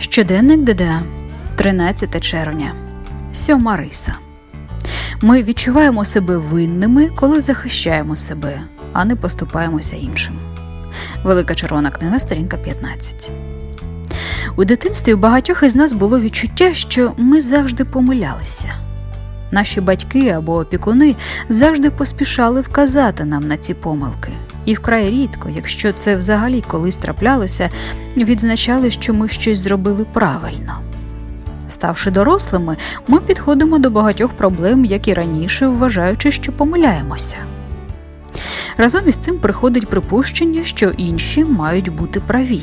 Щоденник ДДА, 13 червня, сьома риса. Ми відчуваємо себе винними, коли захищаємо себе, а не поступаємося іншим. Велика червона книга, сторінка 15. У дитинстві у багатьох із нас було відчуття, що ми завжди помилялися. Наші батьки або опікуни завжди поспішали вказати нам на ці помилки, і вкрай рідко, якщо це взагалі колись траплялося, відзначали, що ми щось зробили правильно. Ставши дорослими, ми підходимо до багатьох проблем, як і раніше, вважаючи, що помиляємося. Разом із цим приходить припущення, що інші мають бути праві.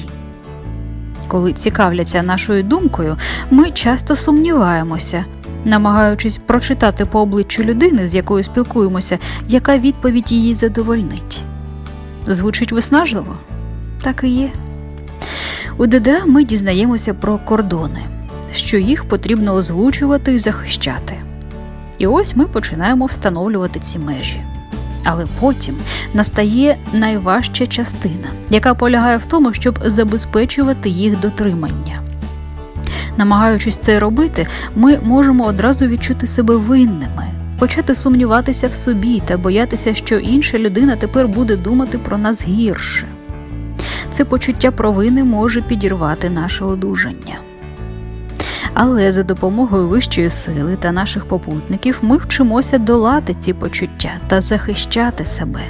Коли цікавляться нашою думкою, ми часто сумніваємося, намагаючись прочитати по обличчю людини, з якою спілкуємося, яка відповідь її задовольнить. Звучить виснажливо? Так і є. У ДДА ми дізнаємося про кордони, що їх потрібно озвучувати і захищати. І ось ми починаємо встановлювати ці межі. Але потім настає найважча частина, яка полягає в тому, щоб забезпечувати їх дотримання. Намагаючись це робити, ми можемо одразу відчути себе винними, почати сумніватися в собі та боятися, що інша людина тепер буде думати про нас гірше. Це почуття провини може підірвати наше одужання. Але за допомогою вищої сили та наших попутників ми вчимося долати ці почуття та захищати себе.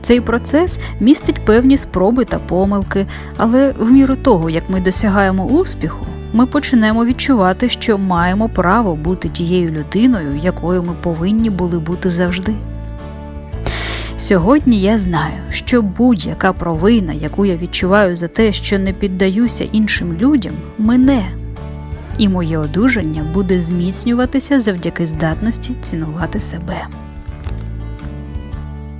Цей процес містить певні спроби та помилки, але в міру того, як ми досягаємо успіху, ми почнемо відчувати, що маємо право бути тією людиною, якою ми повинні були бути завжди. Сьогодні я знаю, що будь-яка провина, яку я відчуваю за те, що не піддаюся іншим людям, мине, і моє одужання буде зміцнюватися завдяки здатності цінувати себе.